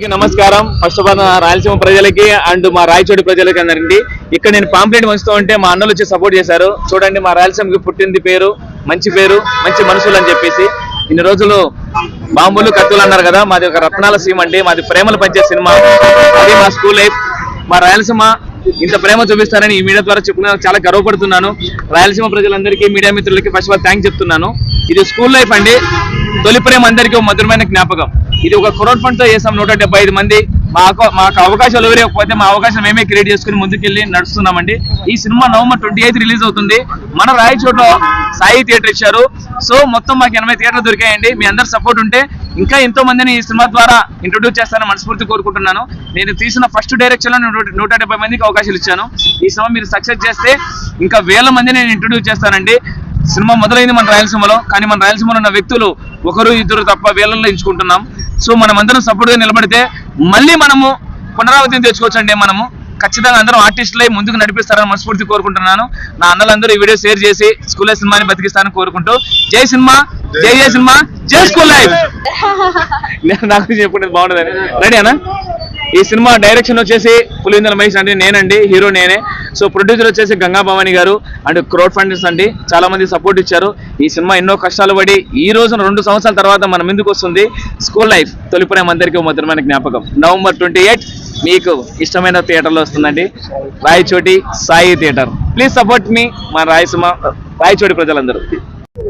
నమస్కారం. First of all Rayalaseema ప్రజలకి and మా రాయచోటి ప్రజలకి అందరికి. ఇక్కడ నేను పాంప్లెట్ వంచుతూ ఉంటే మా అన్నలు వచ్చి సపోర్ట్ చేశారు. చూడండి మా రాయలసీమకి పుట్టింది పేరు మంచి పేరు మంచి మనుషులు అని చెప్పేసి. ఇన్ని రోజులు బాంబులు కత్తులు అన్నారు కదా మాది ఒక రత్నాల సీమ అండి. మాది ప్రేమలు పంచే సినిమా. అది మా స్కూల్ లైఫ్ మా రాయలసీమ ఇంత ప్రేమ చూపిస్తారని ఈ మీడియా ద్వారా చెప్పుకున్నాను చాలా గర్వపడుతున్నాను. రాయలసీమ ప్రజలందరికీ మీడియా మిత్రులకి ఫస్ట్ ఆఫ్ ఆల్ థ్యాంక్స్ చెప్తున్నాను. ఇది స్కూల్ లైఫ్ అండి. తొలి ప్రేమ అందరికీ ఒక మధురమైన జ్ఞాపకం. ఇది ఒక క్రోడ్ ఫండ్తో చేసాం నూట డెబ్బై ఐదు మంది. మాకు మాకు అవకాశాలు ఎవరైపోతే మా అవకాశం మేమే క్రియేట్ చేసుకుని ముందుకెళ్ళి నడుస్తున్నామండి. ఈ cinema November twenty eighth release అవుతుంది. మన రాయచోట్లో సాయి థియేటర్ ఇచ్చారు. సో మొత్తం మాకు ఎనభై థియేటర్లు దొరికాయండి. మీ అందరు సపోర్ట్ ఉంటే ఇంకా ఎంతో మందిని ఈ సినిమా ద్వారా ఇంట్రొడ్యూస్ చేస్తానని మనస్ఫూర్తి కోరుకుంటున్నాను. నేను తీసిన ఫస్ట్ డైరెక్షన్లో నూట- నూట డెబ్బై మందికి అవకాశాలు ఇచ్చాను. ఈ సినిమా మీరు సక్సెస్ చేస్తే ఇంకా వేల మంది నేను ఇంట్రొడ్యూస్ చేస్తానండి. సినిమా మొదలైంది మన రాయలసీమలో. కానీ మన రాయలసీమలో ఉన్న వ్యక్తులు ఒకరు ఇద్దరు తప్ప వేలల్లో ఎంచుకుంటున్నాం. సో మనం అందరం సపోర్ట్గా నిలబడితే మళ్ళీ మనము పునరావృతం తెచ్చుకోవచ్చండి మనము. ఖచ్చితంగా అందరం ఆర్టిస్టులై ముందుకు నడిపిస్తారని మనస్ఫూర్తి కోరుకుంటున్నాను. నా అన్నలందరూ ఈ వీడియో షేర్ చేసి స్కూల్ లైఫ్ సినిమాని బతికిస్తారని కోరుకుంటూ. జై సినిమా జై జై సినిమా జై స్కూల్ లైఫ్. నేను నాకు చెప్పుకునేది బాగుండదని. రెడీ అన్న? ఈ సినిమా డైరెక్షన్ వచ్చేసి పులివెందుల మహేష్ అంటే నేనండి హీరో నేనే. సో ప్రొడ్యూసర్ వచ్చేసి గంగా భవాని గారు అండ్ క్రౌడ్ ఫండర్స్ అండి. చాలా మంది సపోర్ట్ ఇచ్చారు. ఈ సినిమా ఎన్నో కష్టాలు పడి ఈ రోజున రెండు సంవత్సరాల తర్వాత మన ముందుకు వస్తుంది స్కూల్ లైఫ్ తొలిపురం అందరికీ మధురమైన జ్ఞాపకం. నవంబర్ ట్వంటీ ఎయిట్ మీకు ఇష్టమైన థియేటర్లో వస్తుందండి. Rayachoti Sai theatre please support మీ మా రాయసీమ రాయచోటి ప్రజలందరూ.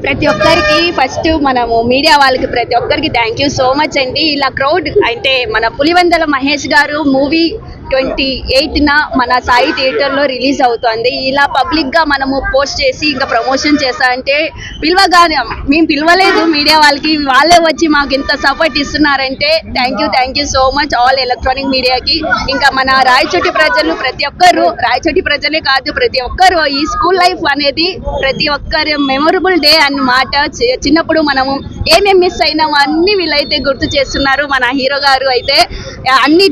ప్రతి ఒక్కరికి ఫస్ట్ మనము మీడియా వాళ్ళకి ప్రతి ఒక్కరికి థ్యాంక్ యూ సో మచ్ అండి. ఇలా క్రౌడ్ అంటే మన పులివెందల మహేష్ గారు మూవీ ట్వంటీ ఎయిత్న మన సాయి థియేటర్లో రిలీజ్ అవుతుంది. ఇలా పబ్లిక్గా మనము పోస్ట్ చేసి ఇంకా ప్రమోషన్ చేస్తా అంటే పిలవగానే మేము పిలవలేదు మీడియా వాళ్ళకి. వాళ్ళే వచ్చి మాకు ఇంత సపోర్ట్ ఇస్తున్నారంటే thank you thank you so much all electronic మీడియాకి ఇంకా మన రాయచోటి ప్రజలు ప్రతి ఒక్కరు రాయచోటి ప్రజలే కాదు ప్రతి ఒక్కరు ఈ స్కూల్ లైఫ్ అనేది ప్రతి ఒక్కరి మెమొరబుల్ డే అన్నమాట చి- చిన్నప్పుడు మనము ఏమేమి మిస్ అయినామో అన్ని వీళ్ళైతే గుర్తు చేస్తున్నారు. మన హీరో గారు అయితే అన్ని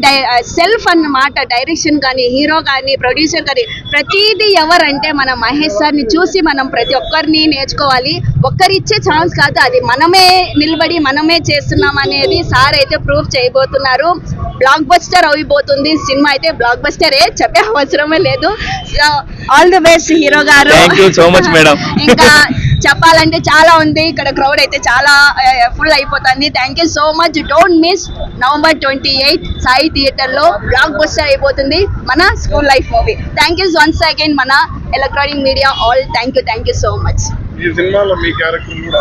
సెల్ఫ్ అన్నమాట డైరెక్షన్ కానీ హీరో కానీ ప్రొడ్యూసర్ కానీ ప్రతిదీ ఎవరంటే మన మహేష్ సార్ని చూసి మనం ప్రతి ఒక్కరిని నేర్చుకోవాలి. ఒక్కరిచ్చే ఛాన్స్ కాదు అది మనమే నిలబడి మనమే చేస్తున్నాం అనేది సార్ అయితే ప్రూఫ్ చేయబోతున్నారు. బ్లాక్ బస్టర్ అయిపోతుంది సినిమా అయితే బ్లాక్ బస్టరే చెప్పే అవసరమే లేదు. ఆల్ ది బెస్ట్ హీరో గారు. ఇంకా చెప్పాలంటే చాలా ఉంది. ఇక్కడ క్రౌడ్ అయితే చాలా ఫుల్ అయిపోతుంది. Thank you so much don't miss November twenty eight Sai థియేటర్లో బ్లాక్ బస్టర్ అయిపోతుంది మన school life movie thank you once again మన electronic media all thank you thank you so much ఈ సినిమాలో మీ క్యారెక్టర్ కూడా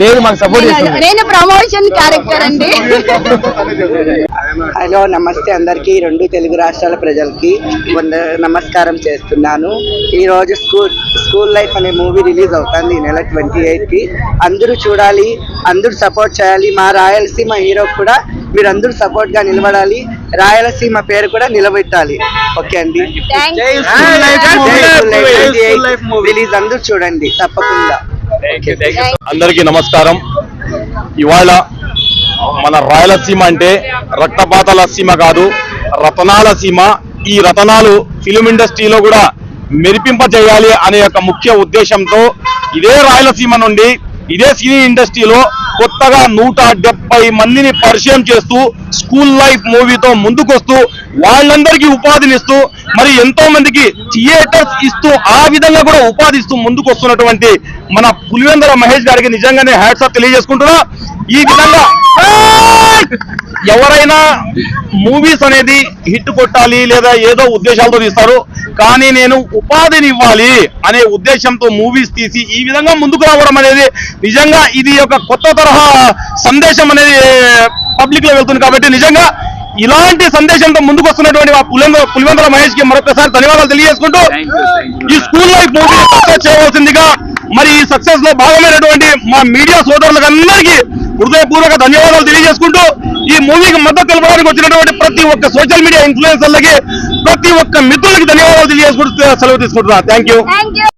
లేదు మాకు సపోర్ట్ చేస్తుంది నేను ప్రమోషన్ క్యారెక్టర్ అండి. హలో నమస్తే అందరికీ. రెండు తెలుగు రాష్ట్రాల ప్రజలకి వంద నమస్కారం చేస్తున్నాను. ఈ రోజు స్కూల్ స్కూల్ లైఫ్ అనే మూవీ రిలీజ్ అవుతుంది ఈ నెల ట్వంటీ కి అందరూ చూడాలి అందరూ సపోర్ట్ చేయాలి. మా రాయలసీమ హీరో కూడా మీరు అందరూ సపోర్ట్గా నిలబడాలి. రాయలసీమ పేరు కూడా నిలబెట్టాలి. ఓకే అండి. రిలీజ్ అందరూ చూడండి తప్పకుండా. అందరికీ నమస్కారం. ఇవాళ మన రాయలసీమ అంటే రక్తపాతాల సీమ కాదు రతనాల సీమ. ఈ రతనాలు ఫిలిం ఇండస్ట్రీలో కూడా మెరిపింప చేయాలి అనే ఒక ముఖ్య ఉద్దేశంతో ఇదే రాయలసీమ నుండి ఇదే సినీ ఇండస్ట్రీలో కొత్తగా నూట డెబ్బై మందిని పరిచయం చేస్తూ స్కూల్ లైఫ్ మూవీతో ముందుకొస్తూ వాళ్ళందరికీ ఉపాధినిస్తూ మరి ఎంతో మందికి థియేటర్స్ ఇస్తూ ఆ విధంగా కూడా ఉపాధి ఇస్తూ మన పులివెందర మహేష్ గారికి నిజంగానే హ్యాట్సాప్ ఆఫ్ తెలియజేసుకుంటున్నా. ఈ విధంగా ఎవరైనా మూవీస్ అనేది హిట్ కొట్టాలి లేదా ఏదో ఉద్దేశాలతో తీస్తారు కానీ నేను ఉపాధిని ఇవ్వాలి అనే ఉద్దేశంతో మూవీస్ తీసి ఈ విధంగా ముందుకు రావడం అనేది నిజంగా ఇది ఒక కొత్త తరహా సందేశం అనేది పబ్లిక్లో వెళ్తుంది కాబట్టి నిజంగా ఇలాంటి సందేశంతో ముందుకు వస్తున్నటువంటి పులివెందుల పులివెందుల మహేష్కి మరొకసారి ధన్యవాదాలు తెలియజేసుకుంటూ. ఈ స్కూల్ లైఫ్ మూవీ సక్సెస్ చేయవలసిందిగా మరి ఈ సక్సెస్లో భాగమైనటువంటి మా మీడియా సోదరులకు అందరికీ హృదయపూర్వక ధన్యవాదాలు తెలియజేసుకుంటూ ఈ మూవీకి మద్దతు తెలపడానికి వచ్చినటువంటి ప్రతి ఒక్క సోషల్ మీడియా ఇన్ఫ్లుయెన్సర్లకి ప్రతి ఒక్క మిత్రులకి ధన్యవాదాలు తెలియజేసుకుంటూ సెలవు తీసుకుంటున్నా. Thank thank you